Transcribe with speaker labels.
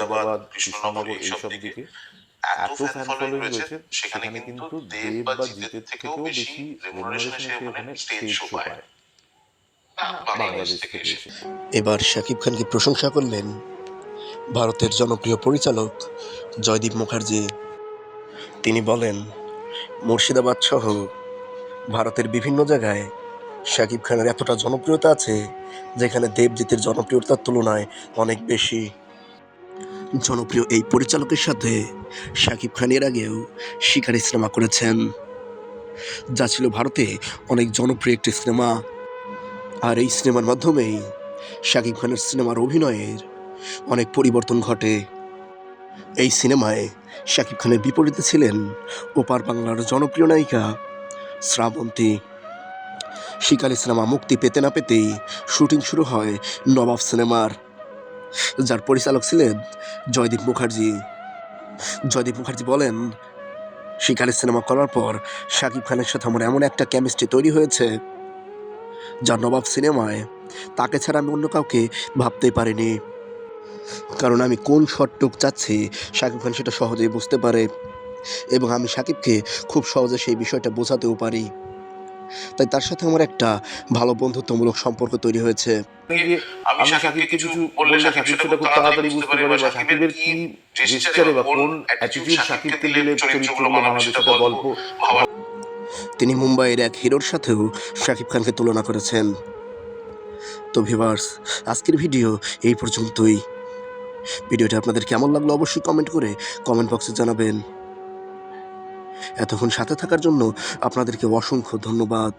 Speaker 1: মুর্শিদাবাদ কৃষ্ণনগর এইসব দিকে এত ফ্যান ফলোয়িং রয়েছে সেখানে কিন্তু দেব বা জিতের থেকেও বেশি রেমুনারেশন সে ওখানে স্টেজ শো পায়। এসে।
Speaker 2: এবার শাকিব খানকে প্রশংসা করলেন ভারতের জনপ্রিয় পরিচালক জয়দীপ মুখার্জি। তিনি বলেন মুর্শিদাবাদ সহ ভারতের বিভিন্ন জায়গায় শাকিব খানের এতটা জনপ্রিয়তা আছে যেখানে দেবজিতের জনপ্রিয়তার তুলনায় অনেক বেশি। জনপ্রিয় এই পরিচালকের সাথে শাকিব খান এর আগেও শিকারি সিনেমা করেছেন। যা ছিল ভারতে অনেক জনপ্রিয় একটি সিনেমা। আর এই সিনেমার মাধ্যমেই শাকিব খানের সিনেমার অভিনয়ের অনেক পরিবর্তন ঘটে। এই সিনেমায় শাকিব খানের বিপরীতে ছিলেন ওপার বাংলার জনপ্রিয় নায়িকা শ্রাবন্তী। শিকারি সিনেমা মুক্তি পেতে না পেতেই শুটিং শুরু হয় নবাব সিনেমার যার পরিচালক ছিলেন জয়দীপ মুখার্জি। জয়দীপ মুখার্জি বলেন শিকারি সিনেমা করার পর শাকিব খানের সাথে আমার এমন একটা কেমিস্ট্রি তৈরি হয়েছে, যা নবাব সিনেমায় তাকে ছাড়া আমি অন্য কাউকে ভাবতেই পারিনি। কারণ আমি কোন শর্টটুক চাচ্ছি শাকিব খান সেটা সহজেই বুঝতে পারে এবং আমি শাকিবকে খুব সহজে সেই বিষয়টা বোঝাতেও পারি। তাই তার সাথে আমার একটা ভালো বন্ধুত্বমূলক সম্পর্ক তৈরি হয়েছে।
Speaker 1: আমি সাকিবকে কিছু বললে সাকিব সেটা খুব তাড়াতাড়ি বুঝতে পারে বা সাকিবের কি জেস্টারে বা কোন অ্যাটিটিউড সাকিবকে দিলে চরিত্রগুলো মানাবে সেটা গল্প
Speaker 2: তিনি মুম্বাইয়ের এক হিরোর সাথেও শাকিব খানকে তুলনা করেছেন। তো ভিভার্স আজকের ভিডিও এই পর্যন্তই। ভিডিওটি আপনাদের কেমন লাগল অবশ্যই কমেন্ট করে কমেন্ট বক্সে জানাবেন। এতক্ষণ সাথে থাকার জন্য আপনাদেরকে অসংখ্য ধন্যবাদ।